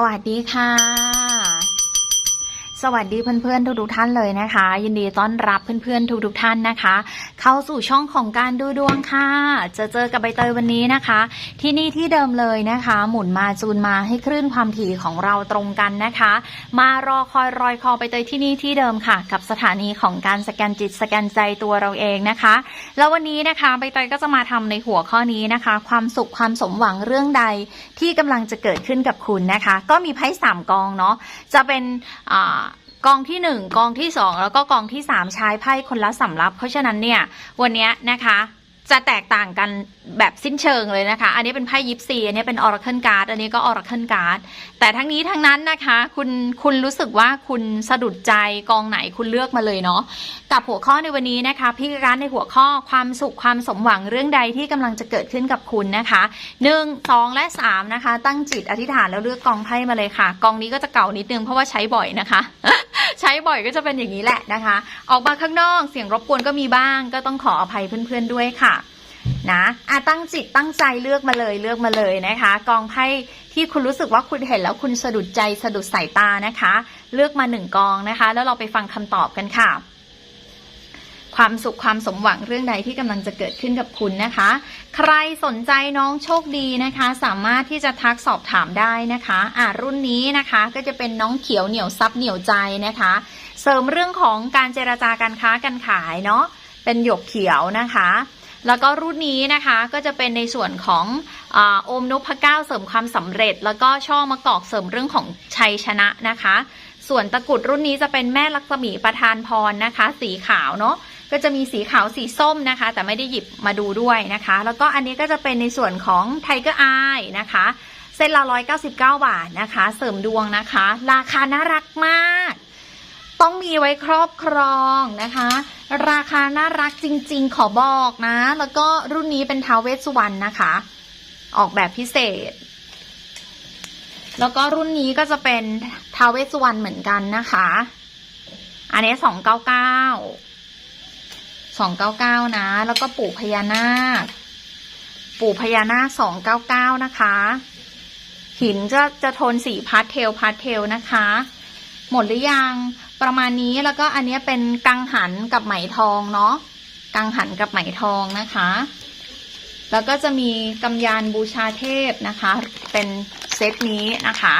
สวัสดีค่ะ สวัสดีเพื่อนๆทุกๆท่านเลยนะคะ ยินดีต้อนรับเพื่อนๆทุกๆท่านนะคะ เข้าสู่ช่องของการดูดวงค่ะจะเจอกับใบเตยวันนี้นะคะ ที่นี่ที่เดิมเลยนะคะ หมุนมาจูนมาให้คลื่นความถี่ของเราตรงกันนะคะ มารอคอยรอยคอใบเตยที่นี่ที่เดิมค่ะ กับสถานีของการสแกนจิตสแกนใจตัวเราเองนะคะ แล้ววันนี้นะคะใบเตยก็จะมาทำในหัวข้อนี้นะคะ ความสุขความสมหวังเรื่องใดที่กำลังจะเกิดขึ้นกับคุณนะคะ ก็มีไพ่สามกองเนาะจะเป็นอ่า กองที่หนึ่งกองที่สองแล้วก็กองที่สามใช้ไพ่คนละสำรับ เพราะฉะนั้นเนี่ยวันนี้นะคะ จะแตกต่างกันแบบสิ้นเชิงเลยนะคะ อันนี้เป็นไพ่ยิปซีอันนี้เป็น Oracle Card อันนี้ก็ Oracle Card แต่ทั้งนี้ทั้งนั้นนะคะ คุณคุณรู้สึกว่าคุณสะดุดใจกองไหนคุณเลือกมาเลยเนาะกับหัวข้อในวันนี้นะคะพี่ร้านในหัวข้อความสุขความสมหวังเรื่องใดที่กำลังจะเกิดขึ้นกับคุณนะคะหนึ่งสองและสามนะคะ ตั้งจิตอธิษฐานแล้วเลือกกองไพ่มาเลยค่ะ กองนี้ก็จะเก่านิดนึงเพราะว่าใช้บ่อยนะคะ ใช้บ่อยก็จะเป็นอย่างนี้แหละนะคะ ออกมาข้างนอกเสียงรบกวนก็มีบ้าง ก็ต้องขออภัยเพื่อนๆด้วยค่ะ นะอะตั้งจิตตั้งใจเลือกมาเลยเลือกมาเลยนะคะ กองไพ่ที่คุณรู้สึกว่าคุณเห็นแล้วคุณสะดุดใจสะดุดสายตานะคะ เลือกมาหนึ่งกองนะคะ แล้วเราไปฟังคำตอบกันค่ะ ความสุขความสมหวังเรื่องใดที่กำลังจะเกิดขึ้นกับคุณนะคะ ใครสนใจน้องโชคดีนะคะ สามารถที่จะทักสอบถามได้นะคะอะรุ่นนี้นะคะก็จะเป็นน้องเขียวเหนียวซับเหนียวใจนะคะ เสริมเรื่องของการเจรจาการค้าการขายเนาะเป็นหยกเขียวนะคะ แล้วก็รุ่นนี้นะคะก็จะเป็นในส่วนของอโอมนพเก้าเสริมความสำเร็จ แล้วก็ช่อมะกอกเสริมเรื่องของชัยชนะนะคะ ส่วนตะกรุดรุ่นนี้จะเป็นแม่ลักษมีประธานพรนะคะ สีขาวเนาะก็จะมีสีขาวสีส้มนะคะ แต่ไม่ได้หยิบมาดูด้วยนะคะ แล้วก็อันนี้ก็จะเป็นในส่วนของไทเกอร์อายนะคะเส้นละ199 บาทนะคะ เสริมดวงนะคะ ราคาน่ารักมาก ต้องมีไว้ครอบครองนะคะ ราคาน่ารักจริง ๆ ขอบอกนะ แล้วก็รุ่นนี้เป็นท้าวเวสสุวรรณนะคะ ออกแบบพิเศษ แล้วก็รุ่นนี้ก็จะเป็นท้าวเวสสุวรรณเหมือนกันนะคะ อันนี้สองเก้าเก้าสองเก้าเก้านะ แล้วก็ปู่พญานาค ปู่พญานาคสองเก้าเก้านะคะ หินจะจะโทนสีพาสเทลพาสเทลนะคะ หมดหรือยัง ประมาณนี้แล้วก็อันนี้เป็นกังหันกับไหมทองเนาะกังหันกับไหมทองนะคะ แล้วก็จะมีกำยานบูชาเทพนะคะ เป็นเซตนี้นะคะ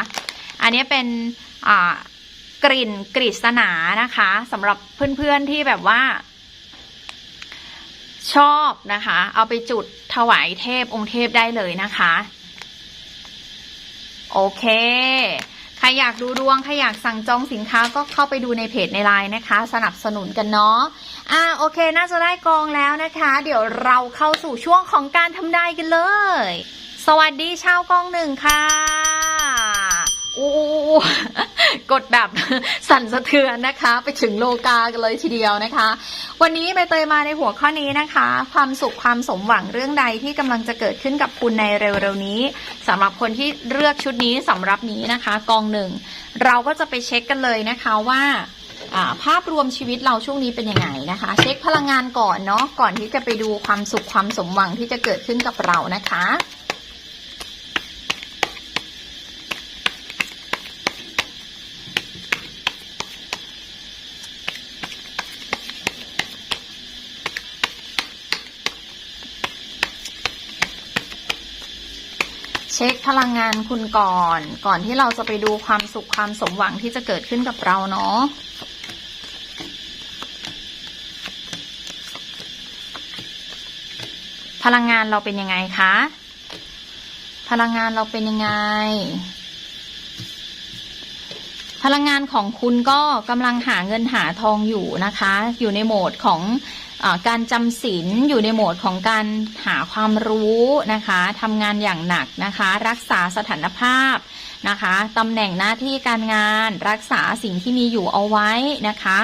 อันนี้เป็นกลิ่นกฤษณานะคะสำหรับเพื่อนๆที่แบบว่า ชอบนะคะ เอาไปจุดถวายเทพองค์เทพได้เลยนะคะ โอเค ใครอยากดูดวง ใครอยากสั่งจองสินค้าก็เข้าไปดูในเพจในไลน์นะคะ สนับสนุนกันเนาะ อ่าโอเค น่าจะได้กองแล้วนะคะ เดี๋ยวเราเข้าสู่ช่วงของการทำนายกันเลย สวัสดีชาวกองหนึ่งค่ะ อ้กดแบบสั่นสะเทือนนะคะ ไปถึงโลกากันเลยทีเดียวนะคะ วันนี้ใบเตยมาในหัวข้อนี้นะคะ ความสุขความสมหวังเรื่องใดที่กำลังจะเกิดขึ้นกับคุณในเร็วๆนี้สำหรับคนที่เลือกชุดนี้สำหรับนี้นะคะ กองหนึ่งเราก็จะไปเช็คกันเลยนะคะว่าอ่าภาพรวมชีวิตเราช่วงนี้เป็นยังไงนะคะ เช็คพลังงานก่อนเนาะก่อนที่จะไปดูความสุขความสมหวังที่จะเกิดขึ้นกับเรานะคะ พลังงานคุณก่อน ก่อนที่เราจะไปดูความสุขความสมหวังที่จะเกิดขึ้นกับเราเนาะพลังงานเราเป็นยังไงคะ พลังงานเราเป็นยังไง พลังงานของคุณก็กำลังหาเงินหาทองอยู่นะคะ อยู่ในโหมดของอการจำศีลอยู่ในโหมดของการหาความรู้นะคะทำงานอย่างหนักนะคะ รักษาสถานภาพนะคะตำแหน่งหน้าที่การงานรักษาสิ่งที่มีอยู่เอาไว้นะคะ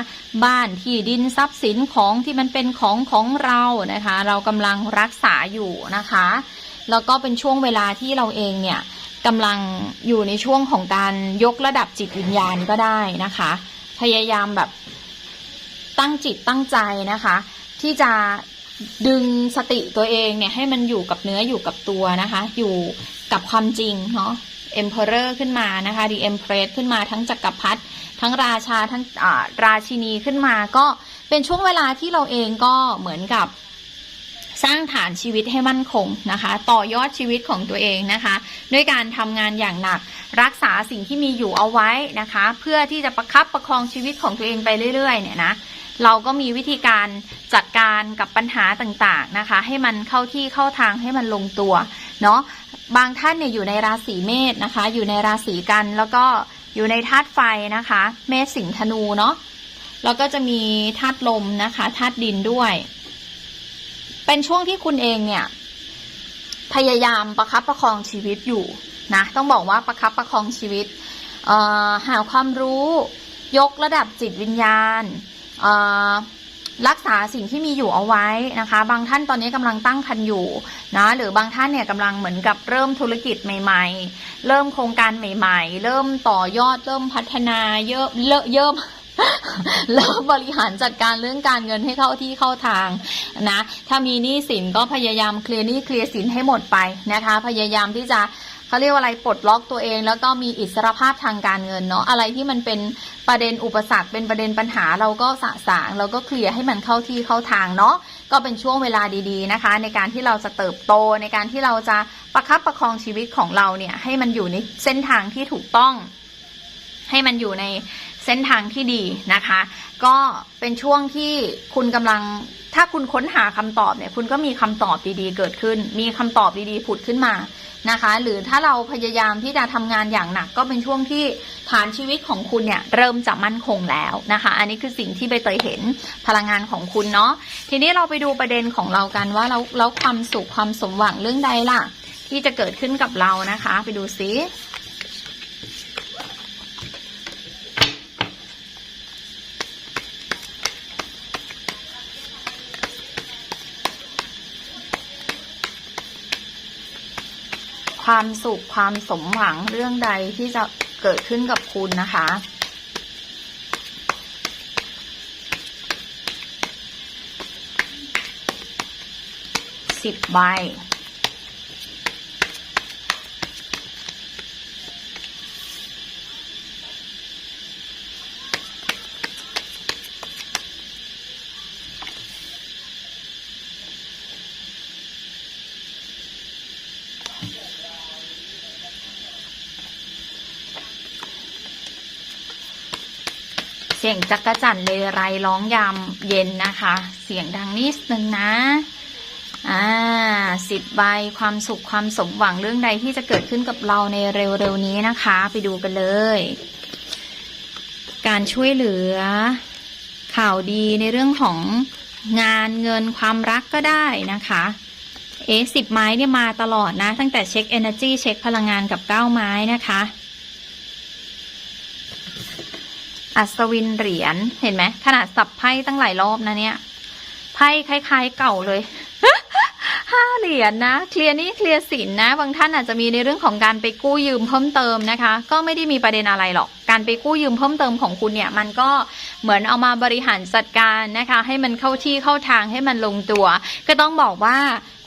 บ้านที่ดินทรัพย์สินของที่มันเป็นของของเรานะคะ เรากำลังรักษาอยู่นะคะ แล้วก็เป็นช่วงเวลาที่เราเองเนี่ย กำลังอยู่ในช่วงของการยกระดับจิตวิญญาณก็ได้นะคะ พยายามแบบตั้งจิตตั้งใจนะคะ ที่จะดึงสติตัวเองเนี่ยให้มันอยู่กับเนื้ออยู่กับตัวนะคะ อยู่กับความจริงเนาะ Emperor ขึ้นมานะคะ The Empress ขึ้นมาทั้งจักรพรรดิทั้งราชาทั้งราชินีขึ้นมา ก็เป็นช่วงเวลาที่เราเองก็เหมือนกับ สร้างฐานชีวิตให้มั่นคงนะคะ ต่อยอดชีวิตของตัวเองนะคะ ด้วยการทำงานอย่างหนัก รักษาสิ่งที่มีอยู่เอาไว้นะคะ เพื่อที่จะประคับประคองชีวิตของตัวเองไปเรื่อยๆเนี่ยนะเราก็มีวิธีการจัดการกับปัญหาต่างๆนะคะ ให้มันเข้าที่เข้าทางให้มันลงตัวเนาะบางท่านเนี่ยอยู่ในราศีเมษนะคะ อยู่ในราศีกันแล้วก็อยู่ในธาตุไฟนะคะ เมษสิงห์ธนูเนาะแล้วก็จะมีธาตุลมนะคะธาตุดินด้วย เป็นช่วงที่คุณเองเนี่ย พยายามประคับประคองชีวิตอยู่นะต้องบอกว่าประคับประคองชีวิตหาความรู้ ยกระดับจิตวิญญาณรักษาสิ่งที่มีอยู่เอาไว้นะคะ บางท่านตอนนี้กำลังตั้งคันอยู่นะหรือบางท่านเนี่ยกำลังเหมือนกับเริ่มธุรกิจใหม่ ๆ เริ่มโครงการใหม่ ๆ เริ่มต่อยอดเริ่มพัฒนาเยอะเลอะเยิม เริ่มบริหารจัดการเรื่องการเงินให้เข้าที่เข้าทางนะ ถ้ามีหนี้สินก็พยายามเคลียร์หนี้เคลียร์สินให้หมดไปนะคะ พยายามที่จะเขาเรียกว่าอะไรปลดล็อกตัวเอง แล้วก็มีอิสรภาพทางการเงินเนาะอะไรที่มันเป็นประเด็นอุปสรรคเป็นประเด็นปัญหาเราก็สะสางเราก็เคลียร์ให้มันเข้าที่เข้าทางเนาะก็เป็นช่วงเวลาดีๆนะคะ ในการที่เราจะเติบโตในการที่เราจะประคับประคองชีวิตของเราเนี่ยให้มันอยู่ในเส้นทางที่ถูกต้องให้มันอยู่ใน เส้นทางที่ดีนะคะ ก็เป็นช่วงที่คุณกำลังถ้าคุณค้นหาคำตอบเนี่ย คุณก็มีคำตอบดีๆ เกิดขึ้น มีคำตอบดีๆผุดขึ้นมานะคะ หรือถ้าเราพยายามที่จะทำงานอย่างหนัก ก็เป็นช่วงที่ฐานชีวิตของคุณเนี่ยเริ่มจะมั่นคงแล้วนะคะ อันนี้คือสิ่งที่ใบเตยเห็นพลังงานของคุณเนาะทีนี้เราไปดูประเด็นของเรากันว่าแล้วแล้วความสุขความสมหวังเรื่องใดล่ะ ที่จะเกิดขึ้นกับเรานะคะ ไปดูซิ ความสุขความสมหวังเรื่องใดที่จะเกิดขึ้นกับคุณนะคะ สิบใบ สียงจักระจันเลไรร้องยามเย็นนะคะ เสียงดังนิดนึงนะ อ่าสิบใบความสุขความสมหวังเรื่องใดที่จะเกิดขึ้นกับเราในเร็วๆนี้นะคะ ไปดูกันเลย การช่วยเหลือ ข่าวดีในเรื่องของงานเงินความรักก็ได้นะคะเอสิบไม้เนี่ยมาตลอดนะ ตั้งแต่เช็ค Energy เช็คพลังงานกับเก้าไม้นะคะ อัศวินเหรียญเห็นไหมขนาดสับไพ่ตั้งหลายรอบนะเนี่ยไพ่คล้ายๆเก่าเลยห้าเหรียญนะเคลียร์นี่เคลียร์สินนะ บางท่านอาจจะมีในเรื่องของการไปกู้ยืมเพิ่มเติมนะคะ ก็ไม่ได้มีประเด็นอะไรหรอก การไปกู้ยืมเพิ่มเติมของคุณเนี่ย มันก็เหมือนเอามาบริหารจัดการนะคะ ให้มันเข้าที่เข้าทางให้มันลงตัว ก็ต้องบอกว่า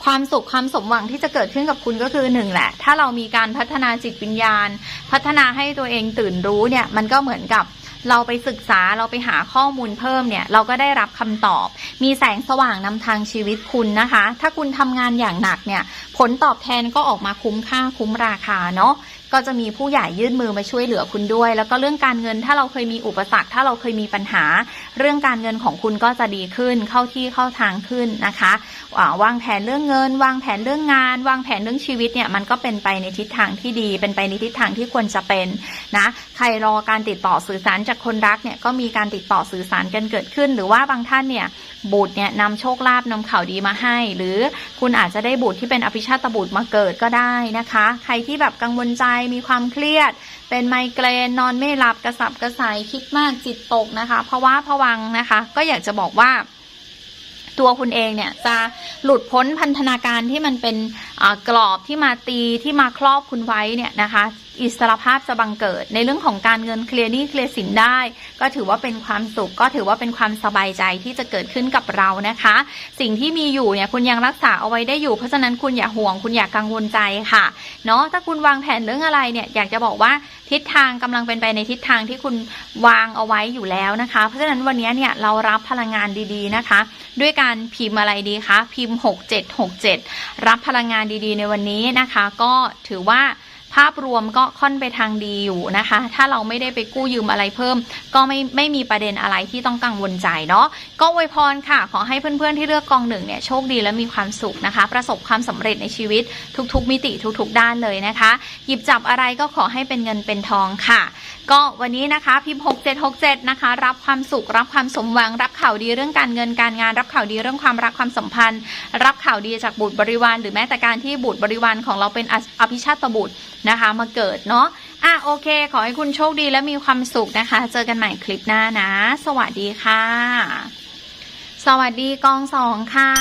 ความสุขความสมหวังที่จะเกิดขึ้นกับคุณก็คือหนึ่งแหละ ถ้าเรามีการพัฒนาจิตวิญญาณ พัฒนาให้ตัวเองตื่นรู้เนี่ย มันก็เหมือนกับ เราไปศึกษาเราไปหาข้อมูลเพิ่มเนี่ย เราก็ได้รับคำตอบ มีแสงสว่างนำทางชีวิตคุณนะคะ ถ้าคุณทำงานอย่างหนักเนี่ย ผลตอบแทนก็ออกมาคุ้มค่าคุ้มราคาเนาะ ก็จะมีผู้ใหญ่ยื่นมือมาช่วยเหลือคุณด้วย แล้วก็เรื่องการเงินถ้าเราเคยมีอุปสรรค ถ้าเราเคยมีปัญหา เรื่องการเงินของคุณก็จะดีขึ้น เข้าที่เข้าทางขึ้นนะคะวางแผนเรื่องเงิน วางแผนเรื่องงาน วางแผนเรื่องชีวิตเนี่ยมันก็เป็นไปในทิศทางที่ดี เป็นไปในทิศทางที่ควรจะเป็นนะใครรอการติดต่อสื่อสารจากคนรักเนี่ยก็มีการติดต่อสื่อสารกันเกิดขึ้น หรือว่าบางท่านเนี่ยบุตรเนี่ยนำโชคลาภนำข่าวดีมาให้ หรือคุณอาจจะได้บุตรที่เป็นอภิชาตบุตรมาเกิดก็ได้นะคะ ใครที่แบบกังวลใจมีความเครียด เป็นไมเกรนนอนไม่หลับกระสับกระส่ายคิดมากจิตตกนะคะภาวะผวังนะคะ ก็อยากจะบอกว่าตัวคุณเองเนี่ยจะหลุดพ้นพันธนาการที่มันเป็นกรอบที่มาตีที่มาครอบคุณไว้เนี่ยนะคะ อิสรภาพจะบังเกิด ในเรื่องของการเงินเคลียร์หนี้เคลียร์สินได้ ก็ถือว่าเป็นความสุข ก็ถือว่าเป็นความสบายใจที่จะเกิดขึ้นกับเรานะคะ สิ่งที่มีอยู่เนี่ยคุณยังรักษาเอาไว้ได้อยู่ เพราะฉะนั้นคุณอย่าห่วง คุณอย่ากังวลใจค่ะเนาะถ้าคุณวางแผนเรื่องอะไรเนี่ยอยากจะบอกว่าทิศทางกำลังเป็นไปในทิศทางที่คุณวางเอาไว้อยู่แล้วนะคะ เพราะฉะนั้นวันนี้เนี่ยเรารับพลังงานดีๆนะคะ ด้วยการพิมพ์อะไรดีคะพิมพ์ 6767 รับพลังงานดีๆ ในวันนี้นะคะ ก็ถือว่า ภาพรวมก็ค่อนไปทางดีอยู่นะคะ ถ้าเราไม่ได้ไปกู้ยืมอะไรเพิ่ม ก็ไม่ไม่มีประเด็นอะไรที่ต้องกังวลใจเนาะก็อวยพรค่ะ ขอให้เพื่อนๆที่เลือกกองหนึ่งเนี่ยโชคดีและมีความสุขนะคะ ประสบความสำเร็จในชีวิตทุกๆ มิติทุกๆ ด้านเลยนะคะ หยิบจับอะไรก็ขอให้เป็นเงินเป็นทองค่ะ ก็วันนี้นะคะพิมพ์6767 นะคะ รับความสุข รับความสมหวัง รับข่าวดีเรื่องการเงินการงาน รับข่าวดีเรื่องความรักความสัมพันธ์ รับข่าวดีจากบุตรบริวาร หรือแม้แต่การที่บุตรบริวารของเราเป็นออภิชาตบุตรนะคะ มาเกิดเนาะอะโอเค ขอให้คุณโชคดีและมีความสุขนะคะ เจอกันใหม่คลิปหน้านะ สวัสดีค่ะ สวัสดีกองสองค่ะ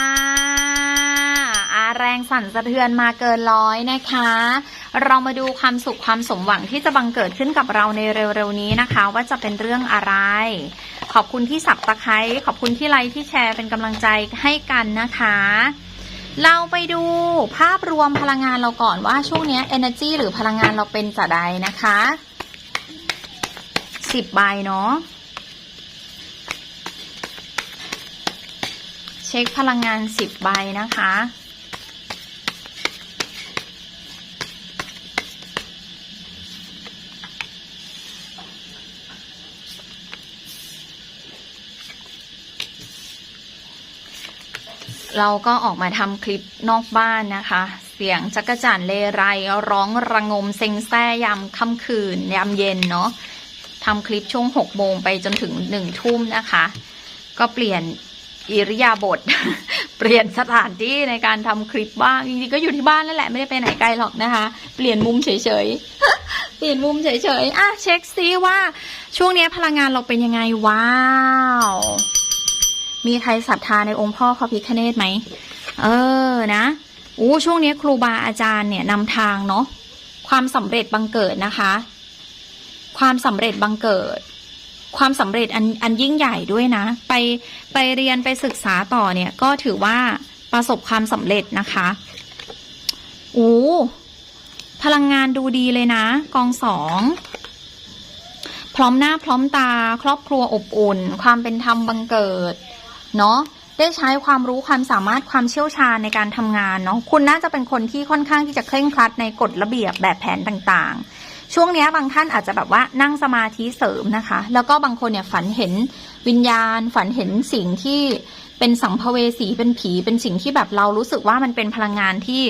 อาแรงสั่นสะเทือนมาเกินร้อยนะคะ เรามาดูความสุขความสมหวังที่จะบังเกิดขึ้นกับเราในเร็วๆนี้นะคะ ว่าจะเป็นเรื่องอะไร ขอบคุณที่สับตะไคร้ขอบคุณที่ไลค์ที่แชร์เป็นกำลังใจให้กันนะคะ เราไปดูภาพรวมพลังงานเราก่อนว่าช่วงนี้ energy หรือพลังงานเราเป็นจะใดนะคะสิบใบเนาะ ช็คพลังงานสิบใบนะคะ เราก็ออกมาทำคลิปนอกบ้านนะคะ เสียงจักรจั่นเลไรร้องระงมเซ็งแซ่ยามค่ำคืนยามเย็นเนาะทำคลิปช่วงหกโมงไปจนถึงหนึ่งทุ่มนะคะ ก็เปลี่ยน อิริยาบถเปลี่ยนสถานที่ในการทำคลิปบ้างจริงๆก็อยู่ที่บ้านนั่นแหละไม่ได้ไปไหนไกลหรอกนะคะ เปลี่ยนมุมเฉยๆเปลี่ยนมุมเฉยๆอะเช็คซิว่าช่วงนี้พลังงานเราเป็นยังไงว้าว มีใครศรัทธาในองค์พ่อพระพิฆเนศไหมเออนะอู้ช่วงนี้ครูบาอาจารย์เนี่ยนำทางเนาะความสำเร็จบังเกิดนะคะ ความสำเร็จบังเกิด ความสำเร็จอันอันยิ่งใหญ่ด้วยนะ ไปไปเรียนไปศึกษาต่อเนี่ย ก็ถือว่าประสบความสำเร็จนะคะอู้พลังงานดูดีเลยนะ กองสองพร้อมหน้าพร้อมตา ครอบครัวอบอุ่น ความเป็นธรรมบังเกิด เนาะได้ใช้ความรู้ความสามารถความเชี่ยวชาญในการทำงานเนาะคุณน่าจะเป็นคนที่ค่อนข้างที่จะเคร่งครัดในกฎระเบียบแบบแผนต่างๆ ช่วงนี้บางท่านอาจจะแบบว่านั่งสมาธิเสริมนะคะ แล้วก็บางคนเนี่ยฝันเห็นวิญญาณ ฝันเห็นสิ่งที่เป็นสัมภเวสีเป็นผีเป็นสิ่งที่แบบเรารู้สึกว่ามันเป็นพลังงานที่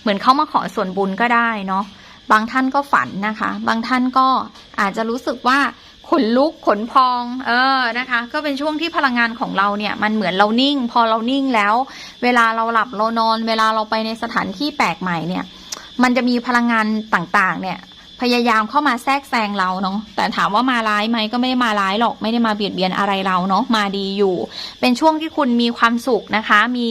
เหมือนเข้ามาขอส่วนบุญก็ได้เนาะบางท่านก็ฝันนะคะ บางท่านก็อาจจะรู้สึกว่าขนลุกขนพอง เออนะคะ ก็เป็นช่วงที่พลังงานของเราเนี่ยมันเหมือนเรานิ่ง พอเรานิ่งแล้ว เวลาเราหลับเรานอน เวลาเราไปในสถานที่แปลกใหม่เนี่ย มันจะมีพลังงานต่างๆ เนี่ย พยายามเข้ามาแทรกแซงเราเนาะแต่ถามว่ามาร้ายไหมก็ไม่ได้มาร้ายหรอกไม่ได้มาเบียดเบียนอะไรเราเนาะมาดีอยู่ เป็นช่วงที่คุณมีความสุขนะคะ มี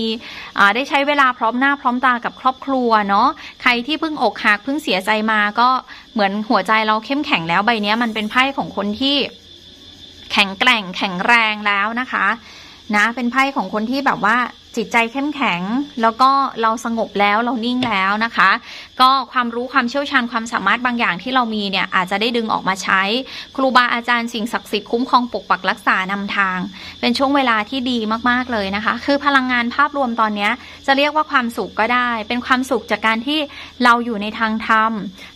ได้ใช้เวลาพร้อมหน้าพร้อมตากับครอบครัวเนาะใครที่เพิ่งอกหักเพิ่งเสียใจมาก็เหมือนหัวใจเราเข้มแข็งแล้วใบนี้มันเป็นไพ่ของคนที่แข็งแกร่งแข็งแรงแล้วนะคะ นะเป็นไพ่ของคนที่แบบว่า จิตใจเข้มแข็ง แล้วก็เราสงบแล้วเรานิ่งแล้วนะคะ ก็ความรู้ความเชี่ยวชาญความสามารถบางอย่างที่เรามีเนี่ยอาจจะได้ดึงออกมาใช้ ครูบาอาจารย์สิ่งศักดิ์สิทธิ์คุ้มครองปกปักรักษานำทาง เป็นช่วงเวลาที่ดีมากๆเลยนะคะ คือพลังงานภาพรวมตอนนี้จะเรียกว่าความสุขก็ได้ เป็นความสุขจากการที่เราอยู่ในทางธรรม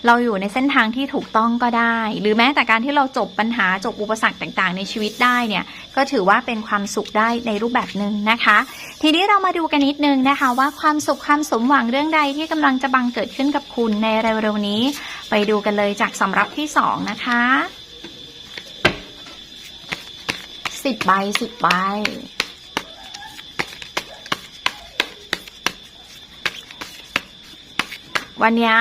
เราอยู่ในเส้นทางที่ถูกต้องก็ได้ หรือแม้แต่การที่เราจบปัญหาจบอุปสรรคต่างๆ ในชีวิตได้เนี่ยก็ถือว่าเป็นความสุขได้ในรูปแบบหนึ่งนะคะ ทีนี้เรามาดูกันนิดนึงนะคะว่าความสุขความสมหวังเรื่องใดที่กำลังจะบังเกิดขึ้นกับคุณในเร็วๆนี้ ไปดูกันเลยจากสำรับที่สองนะคะสิบใบสิบใบวันนี้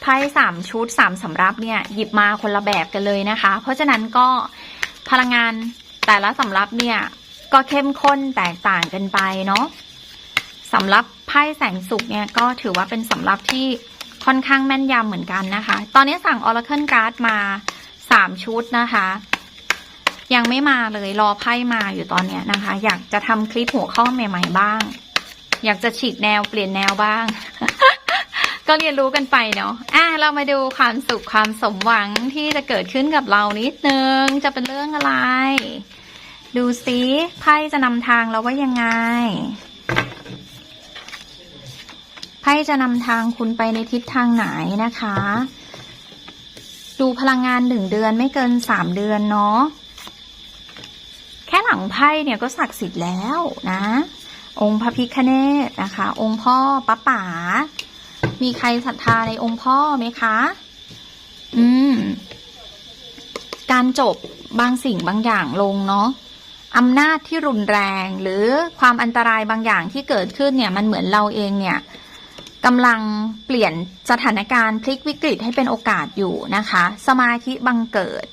ไพ่สามชุดสามสำรับเนี่ยหยิบมาคนละแบบกันเลยนะคะ เพราะฉะนั้นก็พลังงานแต่ละสำรับเนี่ยก็เข้มข้นแตกต่างกันไปเนาะ สำรับไพ่แสงสุขเนี่ยก็ถือว่าเป็นสำรับที่ค่อนข้างแม่นยำเหมือนกันนะคะ ตอนนี้สั่ง Oracle Card มาสามชุดนะคะ ยังไม่มาเลยรอไพ่มาอยู่ตอนนี้นะคะ อยากจะทำคลิปหัวข้อใหม่ ๆ บ้าง อยากจะฉีกแนวเปลี่ยนแนวบ้าง ก็เรียนรู้กันไปเนาะอะเรามาดูความสุขความสมหวังที่จะเกิดขึ้นกับเรานิดนึง จะเป็นเรื่องอะไร ดูซิไพ่จะนำทางเราว่ายังไง ไพ่จะนำทางคุณไปในทิศทางไหนนะคะ ดูพลังงานหนึ่งเดือนไม่เกินสามเดือนเนาะแค่หลังไพ่เนี่ยก็ศักดิ์สิทธิ์แล้วนะ องค์พระพิคเนตนะคะ องค์พ่อป้าป๋ามีใครศรัทธาในองค์พ่อไหมคะ อืม การจบบางสิ่งบางอย่างลงเนาะอำนาจที่รุนแรงหรือความอันตรายบางอย่างที่เกิดขึ้นเนี่ย มันเหมือนเราเองเนี่ย กำลังเปลี่ยนสถานการณ์พลิกวิกฤตให้เป็นโอกาสอยู่นะคะ สมาธิบังเกิด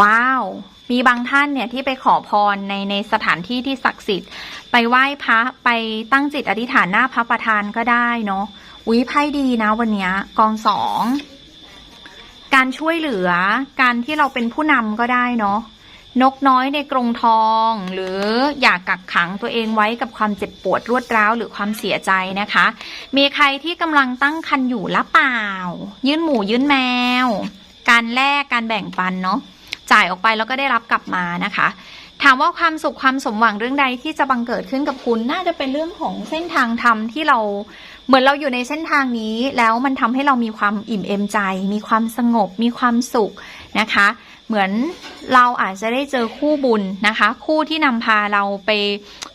ว้าว มีบางท่านเนี่ยที่ไปขอพรในในสถานที่ที่ศักดิ์สิทธิ์ ไปไหว้พระไปตั้งจิตอธิษฐานหน้าพระประธานก็ได้เนาะอุ้ยไพ่ดีนะวันนี้กองสอง การช่วยเหลือการที่เราเป็นผู้นำก็ได้เนาะ นกน้อยในกรงทอง หรืออยากกักขังตัวเองไว้กับความเจ็บปวดรวดร้าวหรือความเสียใจนะคะ มีใครที่กำลังตั้งคันอยู่ละเปล่า ยื่นหมูยื่นแมว การแลกการแบ่งปันเนาะจ่ายออกไปแล้วก็ได้รับกลับมานะคะ ถามว่าความสุขความสมหวังเรื่องใดที่จะบังเกิดขึ้นกับคุณน่าจะเป็นเรื่องของเส้นทางธรรมที่เราเหมือนเราอยู่ในเส้นทางนี้ แล้วมันทำให้เรามีความอิ่มเอมใจ มีความสงบ มีความสุขนะคะ เหมือนเราอาจจะได้เจอคู่บุญนะคะ คู่ที่นำพาเราไป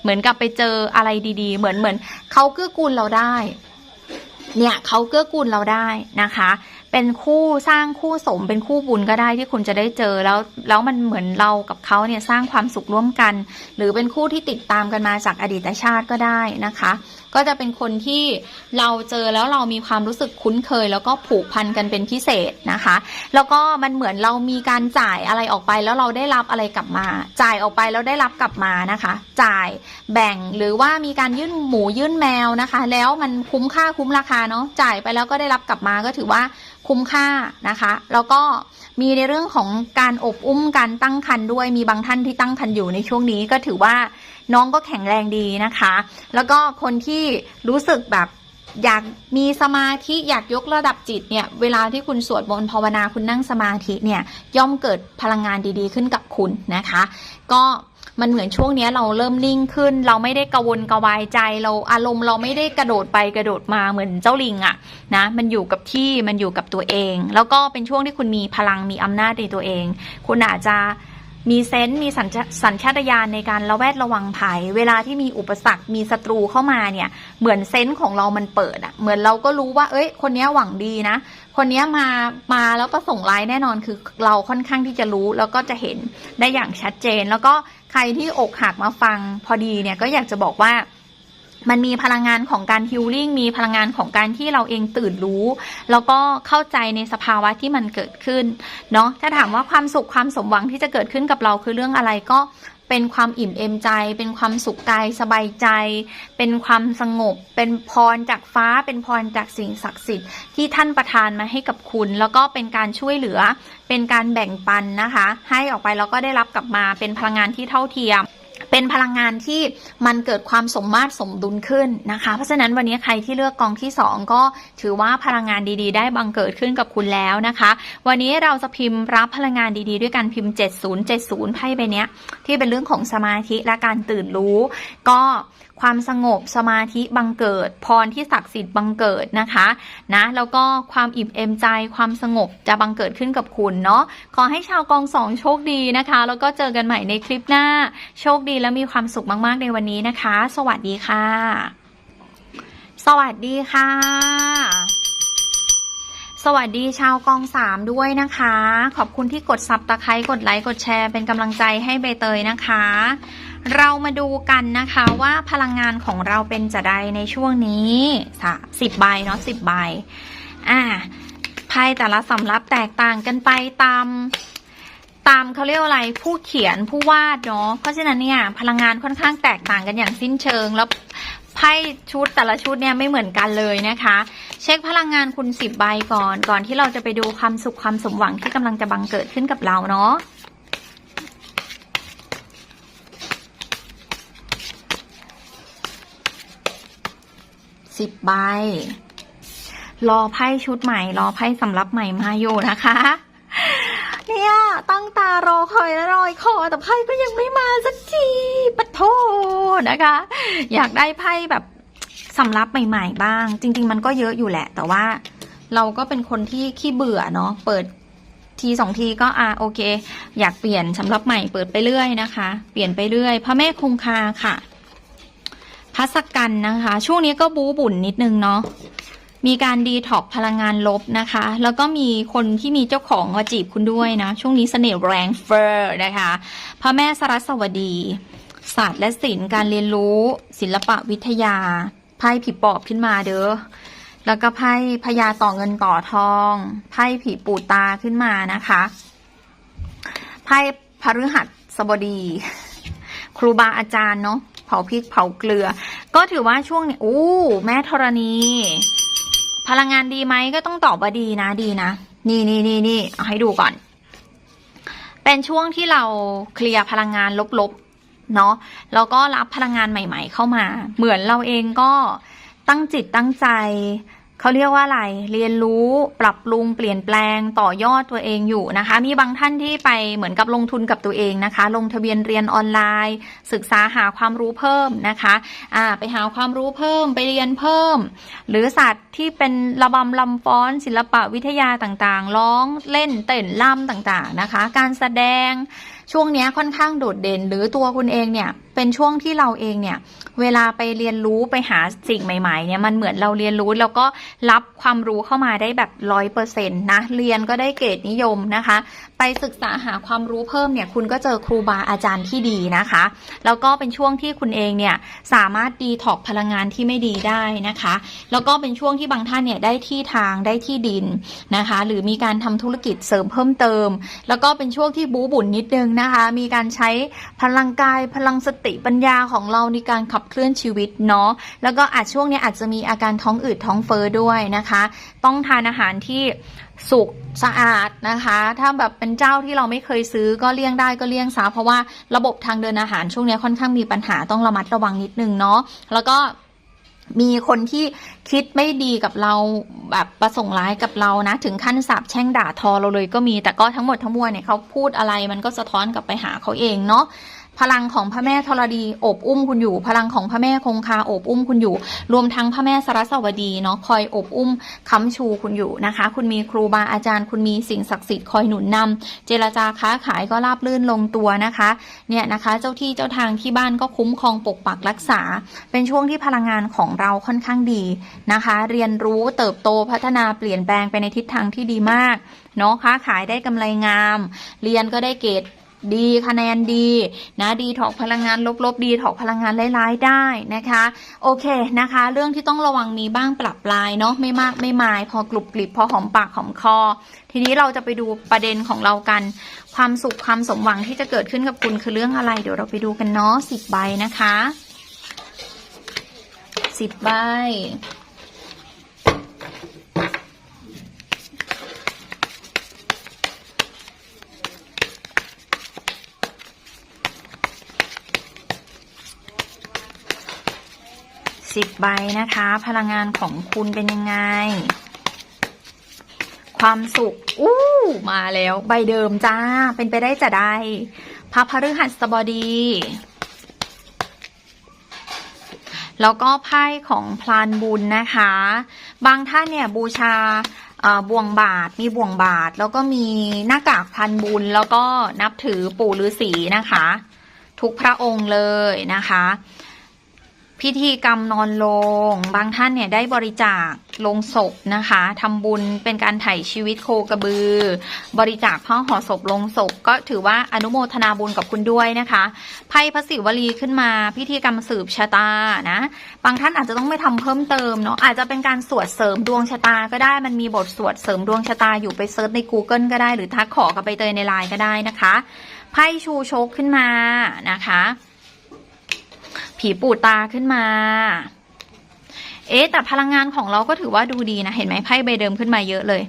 เหมือนกับไปเจออะไรดีๆ เหมือนเหมือนเขาเกื้อกูลเราได้ เนี่ยเขาเกื้อกูลเราได้นะคะ เป็นคู่สร้างคู่สมเป็นคู่บุญก็ได้ที่คุณจะได้เจอแล้วแล้วมันเหมือนเรากับเขาเนี่ยสร้างความสุขร่วมกัน หรือเป็นคู่ที่ติดตามกันมาจากอดีตชาติก็ได้นะคะ ก็จะเป็นคนที่เราเจอแล้วเรามีความรู้สึกคุ้นเคย แล้วก็ผูกพันกันเป็นพิเศษนะคะ แล้วก็มันเหมือนเรามีการจ่ายอะไรออกไปแล้วเราได้รับอะไรกลับมา จ่ายออกไปแล้วได้รับกลับมานะคะ จ่ายแบ่งหรือว่ามีการยื่นหมูยื่นแมวนะคะ แล้วมันคุ้มค่าคุ้มราคาเนาะจ่ายไปแล้วก็ได้รับกลับมาก็ถือว่าคุ้มค่านะคะ แล้วก็มีในเรื่องของการอบอุ้มการตั้งครรภ์ด้วยมีบางท่านที่ตั้งครรภ์อยู่ในช่วงนี้ก็ถือว่าน้องก็แข็งแรงดีนะคะ แล้วก็คนที่รู้สึกแบบอยากมีสมาธิอยากยกระดับจิตเนี่ยเวลาที่คุณสวดมนต์ภาวนาคุณนั่งสมาธิเนี่ยย่อมเกิดพลังงานดีๆ ขึ้นกับคุณนะคะ ก็ มันเหมือนช่วงนี้เราเริ่มนิ่งขึ้น เราไม่ได้กวนกระวายใจเราอารมณ์เราไม่ได้กระโดดไปกระโดดมาเหมือนเจ้าลิงอะนะมันอยู่กับที่มันอยู่กับตัวเอง แล้วก็เป็นช่วงที่คุณมีพลังมีอำนาจในตัวเอง คุณอาจจะมีเซนส์มีสัญชาสัญชาตญาณในการระแวดระวังภัย เวลาที่มีอุปสรรคมีศัตรูเข้ามาเนี่ย เหมือนเซนส์ของเรามันเปิดอะเหมือนเราก็รู้ว่า เอ้ย คนนี้หวังดีนะ คนนี้มามาแล้วก็ส่งไลน์แน่นอนคือเราค่อนข้างที่จะรู้แล้วก็จะเห็นได้อย่างชัดเจน แล้วก็ใครที่อกหักมาฟังพอดีเนี่ยก็อยากจะบอกว่ามันมีพลังงานของการฮิลลิ่งมีพลังงานของการที่เราเองตื่นรู้ แล้วก็เข้าใจในสภาวะที่มันเกิดขึ้นเนาะถ้าถามว่าความสุขความสมหวังที่จะเกิดขึ้นกับเราคือเรื่องอะไรก็ เป็นความอิ่มเอมใจ เป็นความสุขกายสบายใจ เป็นความสงบ เป็นพรจากฟ้า เป็นพรจากสิ่งศักดิ์สิทธิ์ที่ท่านประทานมาให้กับคุณ แล้วก็เป็นการช่วยเหลือ เป็นการแบ่งปันนะคะ ให้ออกไปแล้วก็ได้รับกลับมาเป็นพลังงานที่เท่าเทียม เป็นพลังงานที่มันเกิดความสมมาตรสมดุลขึ้นนะคะ เพราะฉะนั้นวันนี้ใครที่เลือกกองที่ 2 ก็ถือว่าพลังงานดีๆ ได้บังเกิดขึ้นกับคุณแล้วนะคะ วันนี้เราจะพิมพ์รับพลังงานดีๆ ด้วยการพิมพ์ 7070ไพ่ใบเนี้ยที่เป็นเรื่องของสมาธิและการตื่นรู้ ก็ ความสงบสมาธิบังเกิด พรที่ศักดิ์สิทธิ์บังเกิดนะคะนะแล้วก็ความอิ่มเอมใจความสงบจะบังเกิดขึ้นกับคุณเนาะขอให้ชาวกองสองโชคดีนะคะ แล้วก็เจอกันใหม่ในคลิปหน้า โชคดีและมีความสุขมากๆในวันนี้นะคะ สวัสดีค่ะ สวัสดีค่ะสวัสดีชาวกองสามด้วยนะคะ ขอบคุณที่กดซับตะไคร้กดไลค์ กดแชร์เป็นกำลังใจให้ใบเตยนะคะ เรามาดูกันนะคะว่าพลังงานของเราเป็นจะใดในช่วงนี้สิบใบเนาะสิบใบ อ่าไพ่แต่ละสำรับแตกต่างกันไปตาม ตามเขาเรียกอะไรผู้เขียนผู้วาดเนาะเพราะฉะนั้นเนี่ยพลังงานค่อนข้างแตกต่างกันอย่างสิ้นเชิงแล้วไพ่ชุดแต่ละชุดเนี่ยไม่เหมือนกันเลยนะคะ เช็คพลังงานคุณสิบใบก่อน ก่อนที่เราจะไปดูความสุขความสมหวังที่กำลังจะบังเกิดขึ้นกับเราเนาะ สิบใบ รอไพ่ชุดใหม่ รอไพ่สำรับใหม่มาอยู่นะคะ เนี่ย ตั้งตารอคอยและรอยคอ แต่ไพ่ก็ยังไม่มาสักทีปะโทนะคะ อยากได้ไพ่แบบสำรับใหม่ๆบ้าง จริง ๆ มันก็เยอะอยู่แหละ แต่ว่าเราก็เป็นคนที่ขี้เบื่อเนาะเปิดทีสองทีก็อ่าโอเค อยากเปลี่ยนสำรับใหม่เปิดไปเรื่อยนะคะ เปลี่ยนไปเรื่อยพระแม่คงคาค่ะ พัสกันนะคะ ช่วงนี้ก็บูบุ่นนิดนึงเนาะมีการดีท็อกพลังงานลบนะคะ แล้วก็มีคนที่มีเจ้าของมาจีบคุณด้วยนะ ช่วงนี้เสน่ห์แรงเฟอร์นะคะพระแม่สรัสวดี ศาสตร์และศิลป์การเรียนรู้ ศิลปะวิทยา ไพ่ผีปอบขึ้นมาเด้อแล้วก็ไพ่พญาต่อเงินต่อทองไพ่ผีปูตาขึ้นมานะคะไพ่พฤหัสบดี ครูบาอาจารย์เนาะ เผาพริกเผาเกลือ ก็ถือว่าช่วงนี้อู้แม่ธรณี พลังงานดีไหมก็ต้องตอบว่าดีนะดีนะ นี่นี่นี่นี่เอาให้ดูก่อน เป็นช่วงที่เราเคลียร์พลังงานลบๆเนาะแล้วก็รับพลังงานใหม่ ๆ เข้ามา เหมือนเราเองก็ตั้งจิตตั้งใจ เขาเรียกว่าอะไร เรียนรู้ปรับปรุงเปลี่ยนแปลงต่อยอดตัวเองอยู่นะคะ มีบางท่านที่ไปเหมือนกับลงทุนกับตัวเองนะคะ ลงทะเบียนเรียนออนไลน์ ศึกษาหาความรู้เพิ่มนะคะอ่าไปหาความรู้เพิ่มไปเรียนเพิ่ม หรือศาสตร์ที่เป็นระบำลำฟ้อน ศิลปะวิทยาต่างๆ ร้องเล่นเต้นล่ำต่างๆนะคะ การแสดง ช่วงนี้ค่อนข้างโดดเด่น หรือตัวคุณเองเนี่ยเป็นช่วงที่เราเองเนี่ยเวลาไปเรียนรู้ไปหาสิ่งใหม่ๆเนี่ยมันเหมือนเราเรียนรู้แล้วก็รับความรู้เข้ามาได้แบบร้อยเปอร์เซ็นต์นะเรียนก็ได้เกรดนิยมนะคะไปศึกษาหาความรู้เพิ่มเนี่ยคุณก็เจอครูบาอาจารย์ที่ดีนะคะ แล้วก็เป็นช่วงที่คุณเองเนี่ยสามารถดีถอกพลังงานที่ไม่ดีได้นะคะ แล้วก็เป็นช่วงที่บางท่านเนี่ยได้ที่ทางได้ที่ดินนะคะ หรือมีการทำธุรกิจเสริมเพิ่มเติม แล้วก็เป็นช่วงที่บูบุ่นนิดนึงนะคะ มีการใช้พลังกายพลังสติปัญญาของเราในการขับเคลื่อนชีวิตเนาะแล้วก็อาจช่วงนี้อาจจะมีอาการท้องอืดท้องเฟ้อด้วยนะคะ ต้องทานอาหารที่สุกสะอาดนะคะ ถ้าแบบเป็นเจ้าที่เราไม่เคยซื้อก็เลี่ยงได้ก็เลี่ยงซะเพราะว่าระบบทางเดินอาหารช่วงนี้ค่อนข้างมีปัญหาต้องระมัดระวังนิดนึงเนาะแล้วก็มีคนที่คิดไม่ดีกับเราแบบประสงค์ร้ายกับเรานะ ถึงขั้นสาบแช่งด่าทอเราเลยก็มีแต่ก็ทั้งหมดทั้งมวลเนี่ยเขาพูดอะไรมันก็สะท้อนกลับไปหาเขาเองเนาะ พลังของพระแม่ธรณีโอบอุ้มคุณอยู่ พลังของพระแม่คงคาโอบอุ้มคุณอยู่ รวมทั้งพระแม่สรัสวดีเนาะคอยโอบอุ้มค้ำชูคุณอยู่นะคะ คุณมีครูบาอาจารย์ คุณมีสิ่งศักดิ์สิทธิ์คอยหนุนนำเจรจาค้าขายก็ราบรื่นลงตัวนะคะเนี่ยนะคะ เจ้าที่เจ้าทางที่บ้านก็คุ้มครองปกปักรักษา เป็นช่วงที่พลังงานของเราค่อนข้างดีนะคะ เรียนรู้เติบโตพัฒนาเปลี่ยนแปลงไปในทิศทางที่ดีมากเนาะค้าขายได้กำไรงาม เรียนก็ได้เกรด ดีคะแนนดีนะดีถอกพลังงานลบๆดีถอกพลังงานร้ายๆได้นะคะ โอเคนะคะ เรื่องที่ต้องระวังมีบ้างปรับปลายเนาะไม่มากไม่มาย พอกรุบกริบพอหอมปากหอมคอ ทีนี้เราจะไปดูประเด็นของเรากัน ความสุขความสมหวังที่จะเกิดขึ้นกับคุณคือเรื่องอะไร เดี๋ยวเราไปดูกันเนาะสิบใบนะคะสิบใบ สิบใบนะคะ พลังงานของคุณเป็นยังไง ความสุข อู้ มาแล้ว ใบเดิมจ้า เป็นไปได้จะได้พระพฤหัสบดี แล้วก็ไพ่ของพลานบุญนะคะ บางท่านเนี่ยบูชาบ่วงบาทมีบ่วงบาท แล้วก็มีหน้ากากพลานบุญ แล้วก็นับถือปู่ฤาษีนะคะ ทุกพระองค์เลยนะคะ พิธีกรรมนอนลง บางท่านเนี่ยได้บริจาคลงศพนะคะทำบุญเป็นการไถ่ชีวิตโคกระบือ บริจาคผ้าห่อศพลงศพ ก็ถือว่าอนุโมทนาบุญกับคุณด้วยนะคะไพ่พระศิวลีขึ้นมา พิธีกรรมสืบชะตานะบางท่านอาจจะต้องไม่ทำเพิ่มเติมเนาะอาจจะเป็นการสวดเสริมดวงชะตาก็ได้มันมีบทสวดเสริมดวงชะตาอยู่ไปเซิร์ชใน Google ก็ได้หรือทักขอกับใบเตยในไลน์ก็ได้นะคะไพ่ชูโชคขึ้นมานะคะ ผีปูตาขึ้นมา เอ๊แต่พลังงานของเราก็ถือว่าดูดีนะ เห็นไหมไพ่ใบเดิมขึ้นมาเยอะเลย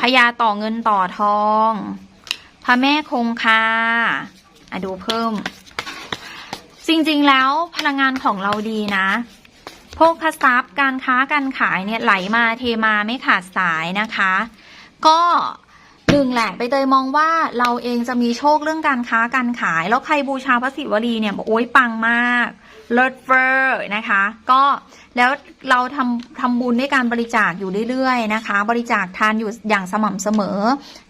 พญาต่อเงินต่อทองพระแม่คงคาอะดูเพิ่ม จริงๆแล้วพลังงานของเราดีนะโภคทรัพย์การค้าการขายเนี่ยไหลมาเทมาไม่ขาดสายนะคะ ก็ หนึ่งแหละไปเตยมองว่าเราเองจะมีโชคเรื่องการค้าการขาย แล้วใครบูชาพระศิวลีเนี่ยบอกโอ๊ยปังมากเลิศเฟอร์นะคะ ก็แล้วเราทำทำบุญด้วยการบริจาคอยู่เรื่อยๆนะคะ บริจาคทานอยู่อย่างสม่ำเสมอ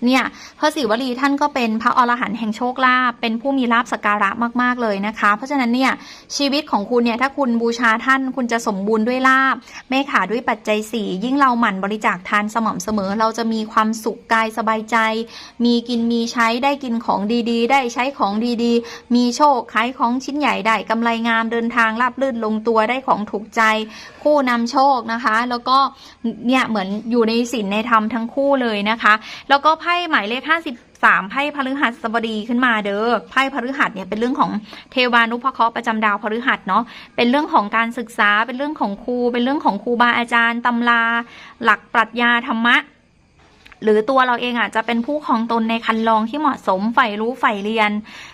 เนี่ยพระศิวลีท่านก็เป็นพระอรหันต์แห่งโชคลาภเป็นผู้มีลาภสักการะมากๆเลยนะคะ เพราะฉะนั้นเนี่ยชีวิตของคุณเนี่ยถ้าคุณบูชาท่านคุณจะสมบูรณ์ด้วยลาภไม่ขาดด้วยปัจจัยสี่ยิ่งเราหมั่นบริจาคทานสม่ำเสมอ เราจะมีความสุขกายสบายใจ มีกินมีใช้ได้กินของดีๆ ได้ใช้ของดีๆ มีโชคขายของชิ้นใหญ่ได้กำไรงามเดินทางราบรื่นลงตัวได้ของถูกใจคู่นำโชคนะคะ แล้วก็เนี่ยเหมือนอยู่ในศีลในธรรมทั้งคู่เลยนะคะ แล้วก็ไพ่หมายเลข53ไพ่พฤหัสบดีขึ้นมาเด้อไพ่พฤหัสเนี่ยเป็นเรื่องของเทวานุพเคราะห์ประจำดาวพฤหัสเนาะเป็นเรื่องของการศึกษาเป็นเรื่องของครู เป็นเรื่องของครูบาอาจารย์ตำรา หลักปรัชญาธรรมะ หรือตัวเราเองอาจจะเป็นผู้ครองตนในคันลองที่เหมาะสมใฝ่รู้ใฝ่เรียน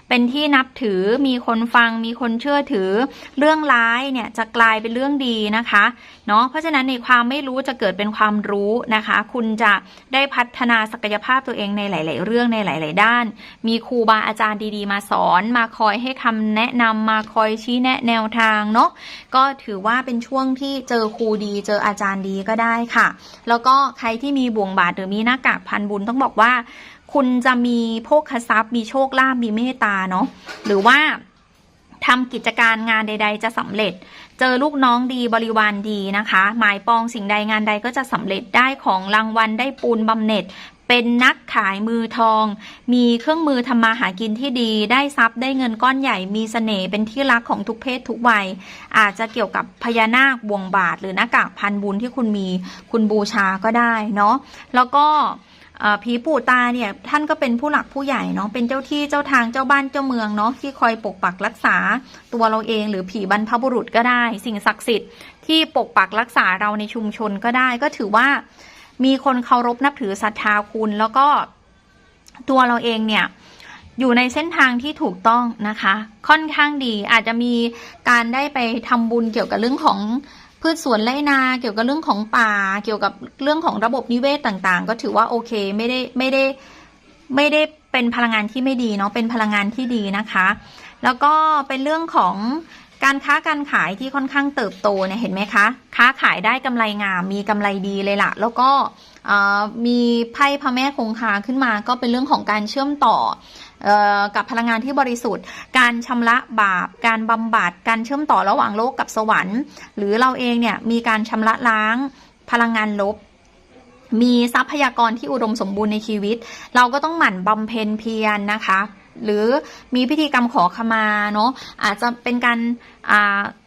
เป็นที่นับถือมีคนฟังมีคนเชื่อถือ เรื่องร้ายเนี่ยจะกลายเป็นเรื่องดีนะคะเนาะเพราะฉะนั้นในความไม่รู้จะเกิดเป็นความรู้นะคะ คุณจะได้พัฒนาศักยภาพตัวเองในหลาย ๆ เรื่องในหลาย ๆ ด้าน มีครูบาอาจารย์ดี ๆ มาสอนมาคอยให้คำแนะนำมาคอยชี้แนะแนวทางเนาะก็ถือว่าเป็นช่วงที่เจอครูดี เจออาจารย์ดีก็ได้ค่ะ แล้วก็ใครที่มีบ่วงบาทหรือมีหน้ากากพันบุญต้องบอกว่า คุณจะมีโภคทรัพย์มีโชคลาภมีเมตตาเนาะหรือว่าทำกิจการงานใด ๆ จะสำเร็จ เจอลูกน้องดีบริวารดีนะคะ หมายปองสิ่งใดงานใดก็จะสำเร็จได้ของรางวัลได้ปูนบำเหน็จ เป็นนักขายมือทอง มีเครื่องมือทำมาหากินที่ดี ได้ทรัพย์ได้เงินก้อนใหญ่มีเสน่ห์เป็นที่รักของทุกเพศทุกวัย อาจจะเกี่ยวกับพญานาคบวงบาท หรือหน้ากากพันบุญที่คุณมีคุณบูชาก็ได้เนาะแล้วก็ ผีปู่ตาเนี่ยท่านก็เป็นผู้หลักผู้ใหญ่เนาะเป็นเจ้าที่เจ้าทางเจ้าบ้านเจ้าเมืองเนาะที่คอยปกปักรักษาตัวเราเอง หรือผีบรรพบุรุษก็ได้ สิ่งศักดิ์สิทธิ์ที่ปกปักรักษาเราในชุมชนก็ได้ ก็ถือว่ามีคนเคารพนับถือศรัทธาคุณ แล้วก็ตัวเราเองเนี่ยอยู่ในเส้นทางที่ถูกต้องนะคะ ค่อนข้างดีอาจจะมีการได้ไปทำบุญเกี่ยวกับเรื่องของ พืชสวนไรนาเกี่ยวกับเรื่องของป่า เกี่ยวกับเรื่องของระบบนิเวศต่างๆ ก็ถือว่าโอเคไม่ได้ไม่ได้ไม่ได้เป็นพลังงานที่ไม่ดีเนาะเป็นพลังงานที่ดีนะคะ แล้วก็เป็นเรื่องของการค้าการขายที่ค่อนข้างเติบโตเนี่ยเห็นไหมคะ ค้าขายได้กำไรงามมีกำไรดีเลยล่ะ แล้วก็มีไพ่พระแม่คงคาขึ้นมาก็เป็นเรื่องของการเชื่อมต่อ กับพลังงานที่บริสุทธิ์ การชำระบาป การบำบัด การเชื่อมต่อระหว่างโลกกับสวรรค์ หรือเราเองเนี่ยมีการชำระล้างพลังงานลบ มีทรัพยากรที่อุดมสมบูรณ์ในชีวิต เราก็ต้องหมั่นบำเพ็ญเพียรนะคะ หรือมีพิธีกรรมขอขมาเนาะอาจจะเป็นการ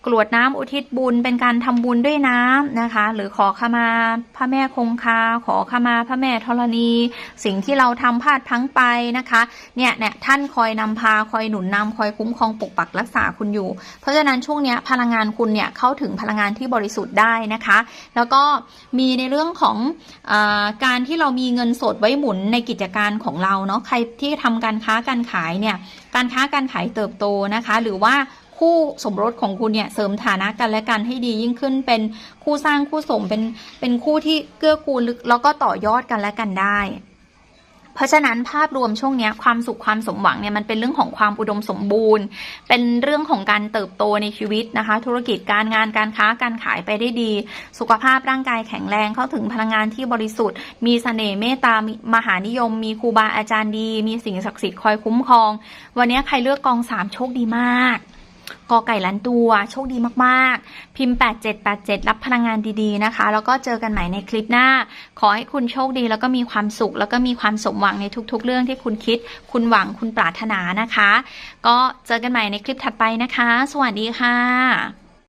กรวดน้ำอุทิศบุญเป็นการทำบุญด้วยน้ำนะคะ หรือขอขมาพระแม่คงคา ขอขมาพระแม่ธรณี สิ่งที่เราทำพลาดพังไปนะคะเนี่ยเนี่ยท่านคอยนำพาคอยหนุนนำคอยคุ้มครองปกปักรักษาคุณอยู่ เพราะฉะนั้นช่วงเนี้ยพลังงานคุณเนี่ยเข้าถึงพลังงานที่บริสุทธิ์ได้นะคะ แล้วก็มีในเรื่องของอการที่เรามีเงินสดไว้หมุนในกิจการของเราเนาะใครที่ทำการค้าการขายเนี่ยการค้าการขายเติบโตนะคะ หรือว่า คู่สมรสของคุณเนี่ยเสริมฐานะกันและกันให้ดียิ่งขึ้นเป็นคู่สร้างคู่สมเป็นเป็นคู่ที่เกื้อกูลแล้วก็ต่อยอดกันและกันได้ เพราะฉะนั้นภาพรวมช่วงนี้ความสุขความสมหวังเนี่ยมันเป็นเรื่องของความอุดมสมบูรณ์ เป็นเรื่องของการเติบโตในชีวิตนะคะ ธุรกิจการงานการค้าการขายไปได้ดี สุขภาพร่างกายแข็งแรงเข้าถึงพลังงานที่บริสุทธิ์ มีเสน่ห์เมตตามมหานิยม มีครูบาอาจารย์ดี มีสิ่งศักดิ์สิทธิ์คอยคุ้มครอง วันนี้ใครเลือกกองสามโชคดีมาก กอไก่ล้านตัวโชคดีมากๆ พิมพ์ 8787 รับพลังงานดีๆนะคะ แล้วก็เจอกันใหม่ในคลิปหน้า ขอให้คุณโชคดีแล้วก็มีความสุข แล้วก็มีความสมหวังในทุกๆ เรื่องที่คุณคิด คุณหวังคุณปรารถนานะคะ ก็เจอกันใหม่ในคลิปถัดไปนะคะ สวัสดีค่ะ